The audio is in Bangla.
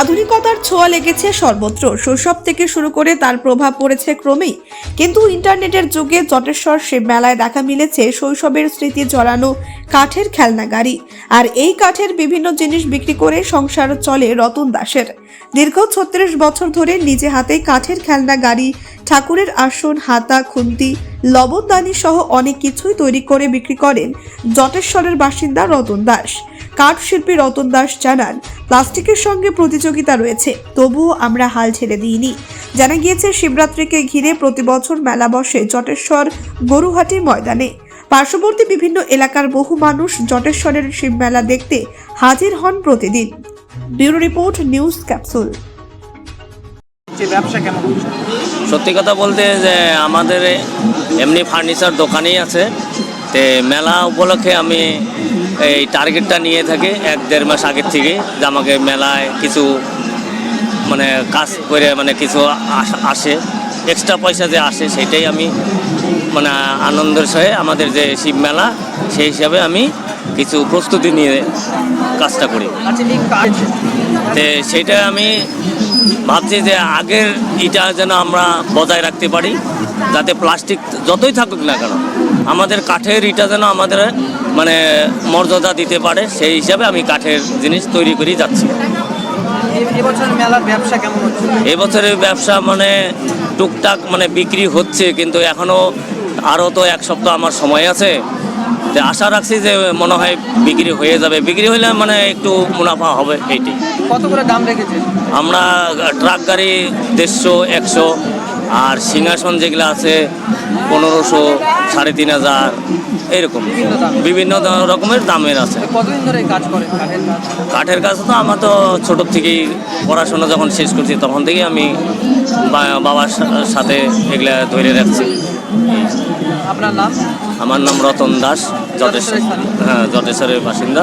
আধুনিকতার ছোঁয়া লেগেছে সর্বত্র। শৈশব থেকে শুরু করে তার প্রভাব পড়েছে ক্রমেই। কিন্তু ইন্টারনেটের যুগে জটেশ্বর সে মেলায় দেখা মিলেছে শৈশবের স্মৃতি জড়ানো কাঠের খেলনা গাড়ি। আর এই কাঠের বিভিন্ন জিনিস বিক্রি করে সংসার চলে রতন দাসের। দীর্ঘ ছত্রিশ বছর ধরে নিজে হাতে কাঠের খেলনা গাড়ি, ঠাকুরের আসন, হাতা, খুন্তি লবণদানি সহ অনেক কিছুই তৈরি করে বিক্রি করেন জটেশ্বরের বাসিন্দা রতন দাস। কাঠ শিল্পী রতন দাস জানান প্লাস্টিকের সঙ্গে প্রতিযোগিতা রয়েছে তবুও আমরা হাল ছেড়ে দিইনি। জানা গিয়েছে শিবরাত্রিকে ঘিরে প্রতি বছর মেলা বসে জটেশ্বর গরুহাটি ময়দানে। পার্শ্ববর্তী বিভিন্ন এলাকার বহু মানুষ জটেশ্বরের শিব মেলা দেখতে হাজির হন প্রতিদিন। Bureau report news capsule. ব্যবসা কেমন? সত্যি কথা বলতে যে আমাদের এমনি ফার্নিচার দোকানেই আছে। তে মেলা উপলক্ষে আমি এই টার্গেটটা নিয়ে থাকি এক দেড় মাস আগের থেকে যে আমাকে মেলায় কিছু মানে কাজ করে মানে কিছু আস- এক্সট্রা পয়সা যে আসে সেটাই আমি মানে আনন্দের সহে আমাদের যে শিব মেলা, সেই হিসাবে আমি কিছু প্রস্তুতি নিয়ে কাজটা করি। তে সেটা আমি ভাবছি যে আগের ইটা যেন আমরা বজায় রাখতে পারি, যাতে প্লাস্টিক যতই থাকুক না কেন আমাদের কাঠের ইটা যেন আমাদের মানে মর্যাদা দিতে পারে সেই হিসাবে আমি কাঠের জিনিস তৈরি করে যাচ্ছি। এবছরের ব্যবসা কেমন হচ্ছে? এবছরের ব্যবসা মানে টুকটাক মানে বিক্রি হচ্ছে কিন্তু এখনও আরও তো এক সপ্তাহ আমার সময় আছে। আশা রাখছি যে মনে হয় বিক্রি হয়ে যাবে। বিক্রি হলে মানে একটু মুনাফা হবে এইটি কত করে দাম রেখেছে? আমরা ট্রাক গাড়ি দেড়শো একশো আর সিংহাসন যেগুলো আছে পনেরোশো সাড়ে তিন হাজার এরকম বিভিন্ন। রকমের দামের আছে। কাঠের কাজ? তো আমার তো ছোটোর থেকেই পড়াশোনা যখন শেষ করছি তখন থেকেই আমি বাবার সাথে এগুলা ধরে রাখছি। আপনার নাম? আমার নাম রতন দাস জটেশ্বর হ্যাঁ জটেশ্বরের বাসিন্দা।